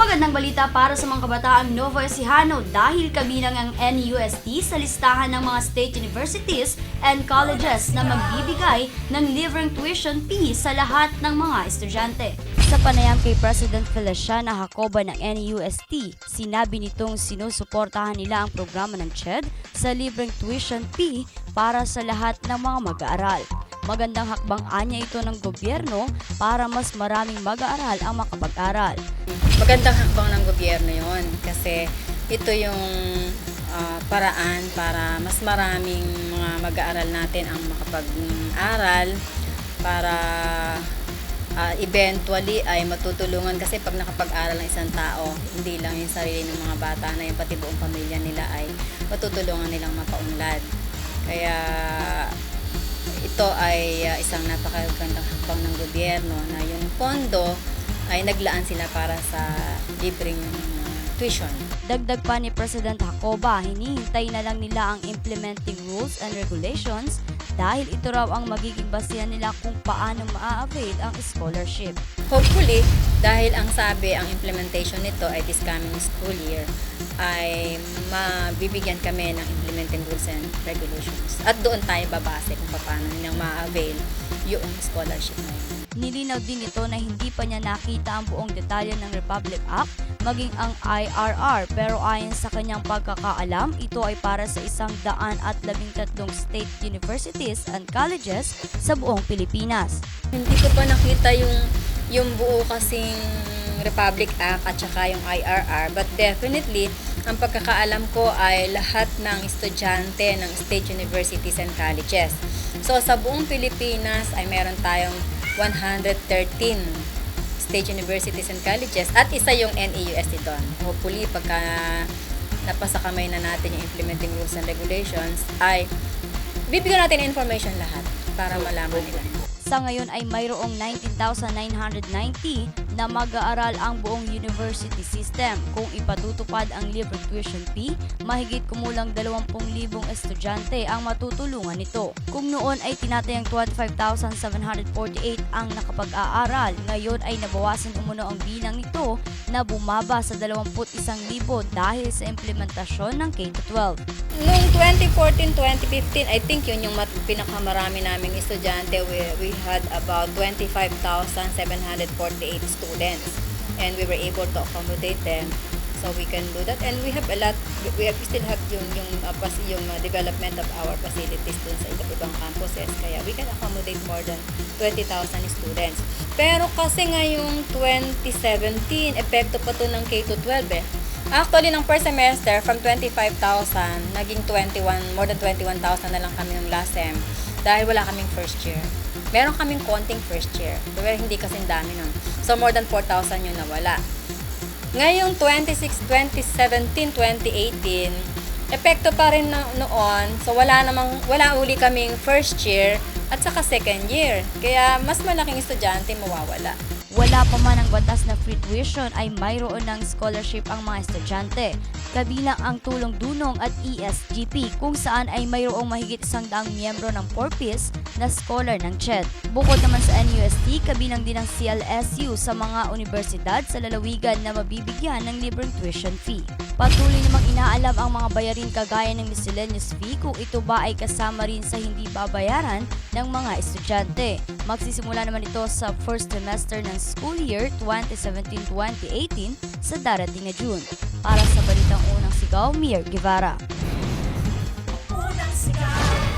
Magandang balita para sa mga kabataang Novo Ecijano dahil kabilang ang NUST sa listahan ng mga state universities and colleges na magbibigay ng libreng tuition fee sa lahat ng mga estudyante. Sa panayam kay President Feliciana Jacoba ng NUST, sinabi nitong sinusuportahan nila ang programa ng CHED sa libreng tuition fee para sa lahat ng mga mag-aaral. Magandang hakbang anya ito ng gobyerno para mas maraming mag-aaral ang makapag-aral. Magandang hakbang ng gobyerno yon kasi ito yung ah, paraan para mas maraming mga mag-aaral natin ang makapag-aral para ah, eventually ay matutulungan kasi pag nakapag-aral ng isang tao, hindi lang yung sarili ng mga bata na yung pati buong pamilya nila ay matutulungan nilang mapaunlad. Kaya ito ay ah, isang napakagandang hakbang ng gobyerno na yung pondo ay naglaan sila para sa libreng ah, tuition. Dagdag pa ni President Jacoba, hinihintay na lang nila ang implementing rules and regulations dahil ito raw ang magiging basihan nila kung paano maa-avail ang scholarship. Hopefully, dahil ang sabi, ang implementation nito ay this coming school year, ay mabibigyan kami ng implementing rules and regulations. At doon tayo babase kung paano nilang ma-avail yung scholarship na yun. Nilinaw din ito na hindi pa niya nakita ang buong detalye ng Republic Act maging ang IRR pero ayon sa kanyang pagkakaalam, ito ay para sa isang daan at labing tatlong state universities and colleges sa buong Pilipinas. Hindi ko pa nakita yung yung buo kasing Republic Act at saka yung IRR but definitely ang pagkakaalam ko ay lahat ng estudyante ng state universities and colleges. So sa buong Pilipinas ay meron tayong 113 state universities and colleges at isa yung NEUST doon. Hopefully pagka napasa kamay na natin yung implementing rules and regulations ay bibigyan natin information lahat para malaman nila. Sa ngayon ay mayroong 19,990 na mag-aaral ang buong university system. Kung ipatutupad ang libre tuition fee, mahigit kumulang 20,000 estudyante ang matutulungan nito. Kung noon ay tinatayang 25,748 ang nakapag-aaral, ngayon ay nabawasan umuno ang bilang nito na bumaba sa 21,000 dahil sa implementasyon ng K-12. Noong 2014-2015, I think yun yung mat- pinakamarami naming estudyante. We, we had about 25,748 students. And we were able to accommodate them. So we can do that. And we have a lot, we, have, still have yung, yung, uh, yung uh, development of our facilities dun sa iba't ibang campuses. Kaya we can accommodate more than 20,000 students. Pero kasi ngayong 2017, epekto pa to ng K-12 eh. Actually, ng first semester, from 25,000, naging 21, more than 21,000 na lang kami ng last sem dahil wala kaming first year. Meron kaming konting first year, pero hindi kasing dami nun. So, more than 4,000 yung nawala. Ngayong 26, 2017, 2018, epekto pa rin na, noon. So, wala namang, wala uli kaming first year at saka second year. Kaya, mas malaking estudyante mawawala. Wala pa man ang batas na free tuition ay mayroon ng scholarship ang mga estudyante. Kabilang ang tulong dunong at ESGP kung saan ay mayroong mahigit isang daang miyembro ng Porpis na scholar ng CHED. Bukod naman sa NUST, kabilang din ang CLSU sa mga universidad sa lalawigan na mabibigyan ng libreng tuition fee. Patuloy namang inaalam ang mga bayarin kagaya ng miscellaneous fee kung ito ba ay kasama rin sa hindi babayaran ng mga estudyante. Magsisimula naman ito sa first semester ng school year 2017-2018 sa darating na June. Para sa Balitang Unang Sigaw, Mir Guevara. Unang Sigaw!